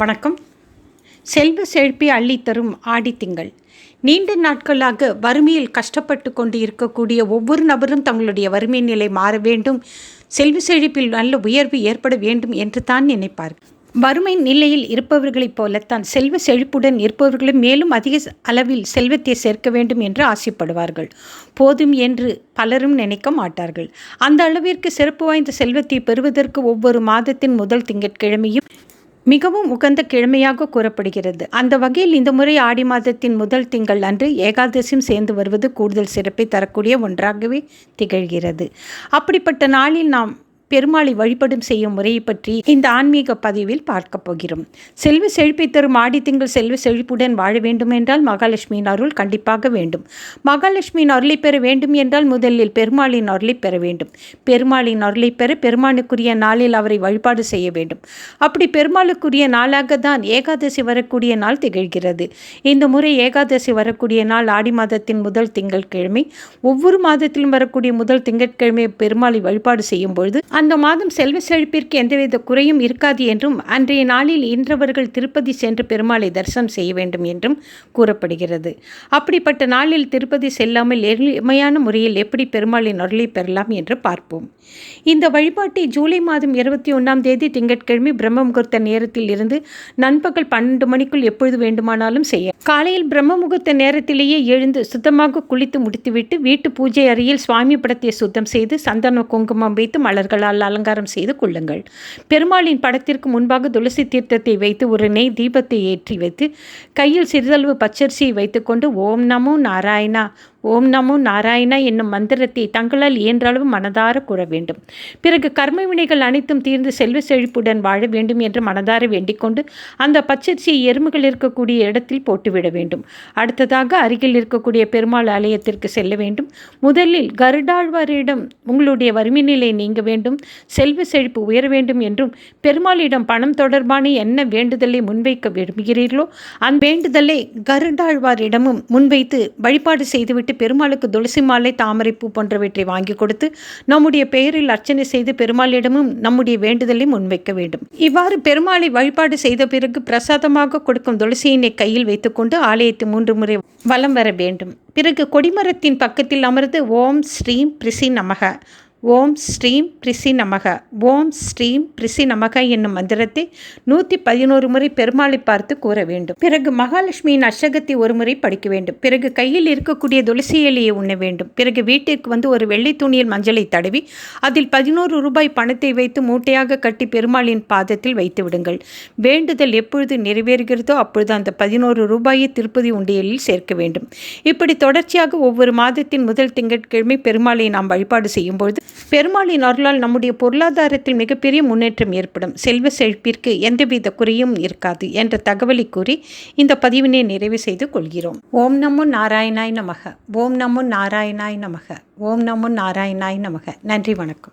வணக்கம். செல்வ செழிப்பை அள்ளித்தரும் ஆடித்திங்கள் நீண்ட நாட்களாக வறுமையில் கஷ்டப்பட்டு கொண்டு இருக்கக்கூடிய ஒவ்வொரு நபரும் தங்களுடைய வறுமை நிலை மாற வேண்டும். செல்வ செழிப்பில் நல்ல உயர்வு ஏற்பட வேண்டும் என்று தான் நினைப்பார் வறுமை நிலையில் இருப்பவர்களைப் போலத்தான் செல்வ செழிப்புடன் இருப்பவர்களும் மேலும் அதிக அளவில் செல்வத்தை சேர்க்க வேண்டும் என்று ஆசைப்படுவார்கள். போதும் என்று பலரும் நினைக்க மாட்டார்கள். அந்த அளவிற்கு சிறப்பு வாய்ந்த செல்வத்தை பெறுவதற்கு ஒவ்வொரு மாதத்தின் முதல் திங்கட்கிழமையும் மிகவும் உகந்த கிழமையாக கூறப்படுகிறது. அந்த வகையில் இந்த முறை ஆடி மாதத்தின் முதல் திங்கள் அன்று ஏகாதசியும் சேர்ந்து வருவது கூடுதல் சிறப்பை தரக்கூடிய ஒன்றாகவே திகழ்கிறது. அப்படிப்பட்ட நாளில் நாம் பெருமாளை வழிபடும் செய்யும் முறையை பற்றி இந்த ஆன்மீக பதிவில் பார்க்க போகிறோம். செல்வ செழிப்பை தரும் ஆடி திங்கள் செல்வ செழிப்புடன் வாழ வேண்டும் என்றால் மகாலட்சுமியின் அருள் கண்டிப்பாக வேண்டும். மகாலட்சுமியின் அருளை பெற வேண்டும் என்றால் முதலில் பெருமாளின் அருளை பெற வேண்டும். பெருமாளின் அருளை பெற பெருமானுக்குரிய நாளில் அவரை வழிபாடு செய்ய வேண்டும். அப்படி பெருமாளுக்குரிய நாளாக தான் ஏகாதசி வரக்கூடிய நாள் திகழ்கிறது. இந்த முறை ஏகாதசி வரக்கூடிய நாள் ஆடி மாதத்தின் முதல் திங்கட்கிழமை. ஒவ்வொரு மாதத்திலும் வரக்கூடிய முதல் திங்கட்கிழமை பெருமாளை வழிபாடு செய்யும் பொழுது அந்த மாதம் செல்வ செழிப்பிற்கு எந்தவித குறையும் இருக்காது என்றும் அன்றைய நாளில் இன்றவர்கள் திருப்பதி சென்று பெருமாளை தரிசனம் செய்ய வேண்டும் என்றும் கூறப்படுகிறது. அப்படிப்பட்ட நாளில் திருப்பதி செல்லாமல் எளிமையான முறையில் எப்படி பெருமாளின் அருளை பெறலாம் என்று பார்ப்போம். இந்த வழிபாட்டை ஜூலை மாதம் இருபத்தி ஒன்றாம் தேதி திங்கட்கிழமை பிரம்ம முகூர்த்த நேரத்தில் இருந்து நண்பகல் பன்னெண்டு மணிக்குள் எப்பொழுது வேண்டுமானாலும் செய்ய காலையில் பிரம்ம முகூர்த்த நேரத்திலேயே எழுந்து சுத்தமாக குளித்து முடித்துவிட்டு வீட்டு பூஜை அறையில் சுவாமி படத்தை சுத்தம் செய்து சந்தன குங்குமம் வைத்து மலர்கள் மலர்களால் அலங்காரம் செய்து கொள்ளுங்கள். பெருமாளின் படத்திற்கு முன்பாக துளசி தீர்த்தத்தை வைத்து ஒரு நெய் தீபத்தை ஏற்றி வைத்து கையில் சிறிதளவு பச்சரிசியை வைத்துக்கொண்டு ஓம் நமோ நாராயணா ஓம் நமோ நாராயணா என்னும் மந்திரத்தை தங்களால் இயன்றளவு மனதார கூற வேண்டும். பிறகு கர்ம வினைகள் அனைத்தும் தீர்ந்து செல்வ செழிப்புடன் வாழ வேண்டும் என்று மனதார வேண்டிக்கொண்டு அந்த பச்சரிசியை எறும்புகள் இருக்கக்கூடிய இடத்தில் போட்டுவிட வேண்டும். அடுத்ததாக அருகில் இருக்கக்கூடிய பெருமாள் ஆலயத்திற்கு செல்ல வேண்டும். முதலில் கருடாழ்வாரிடம் உங்களுடைய வறுமை நிலை நீங்க வேண்டும் செல்வ செழிப்பு உயர வேண்டும் என்றும் பெருமாளிடம் பணம் தொடர்பான என்ன வேண்டுதலை முன்வைக்க விரும்புகிறீர்களோ அந்த வேண்டுதலை கருடாழ்வாரிடமும் முன்வைத்து வழிபாடு செய்துவிட்டு பெருமாளுக்கு துளசி மாலை தாமரைப்பூ போன்றவற்றை வாங்கி கொடுத்து நம்முடைய பெயரில் அர்ச்சனை செய்து பெருமாளிடமும் நம்முடைய வேண்டுதலை முன்வைக்க வேண்டும். இவ்வாறு பெருமாளை வழிபாடு செய்த பிறகு பிரசாதமாக கொடுக்கும் துளசியினை கையில் வைத்துக்கொண்டு ஆலயத்தை மூன்று முறை வலம் வர வேண்டும். பிறகு கொடிமரத்தின் பக்கத்தில் அமர்ந்து ஓம் ஸ்ரீம் பிரிசி நமக. ஓம் ஸ்ரீம் பிரிசி நமக. ஓம் ஸ்ரீம் பிரிசி நமக என்னும் மந்திரத்தை நூற்றி பதினோரு முறை பெருமாளை பார்த்து கூற வேண்டும். பிறகு மகாலட்சுமியின் அஷ்டகத்தை ஒரு முறை படிக்க வேண்டும். பிறகு கையில் இருக்கக்கூடிய துளசி இலையை உண்ண வேண்டும். பிறகு வீட்டிற்கு வந்து ஒரு வெள்ளை துணியில் மஞ்சளை தடவி அதில் பதினோரு ரூபாய் பணத்தை வைத்து மூட்டையாக கட்டி பெருமாளின் பாதத்தில் வைத்து விடுங்கள். வேண்டுதல் எப்பொழுது நிறைவேறுகிறதோ அப்பொழுது அந்த பதினோரு ரூபாயை திருப்பதி உண்டியலில் சேர்க்க வேண்டும். இப்படி தொடர்ச்சியாக ஒவ்வொரு மாதத்தின் முதல் திங்கட்கிழமை பெருமாளை நாம் வழிபாடு செய்யும்பொழுது பெருமாளின் அருளால் நம்முடைய பொருளாதாரத்தில் மிகப்பெரிய முன்னேற்றம் ஏற்படும். செல்வ செழிப்பிற்கு எந்தவித குறையும் இருக்காது என்ற தகவலை கூறி இந்த பதிவினை நிறைவு செய்து கொள்கிறோம். ஓம் நமோ நாராயணாய் நமக. ஓம் நமோ நாராயணாய் நமக. ஓம் நமோ நாராயணாய் நமக. நன்றி வணக்கம்.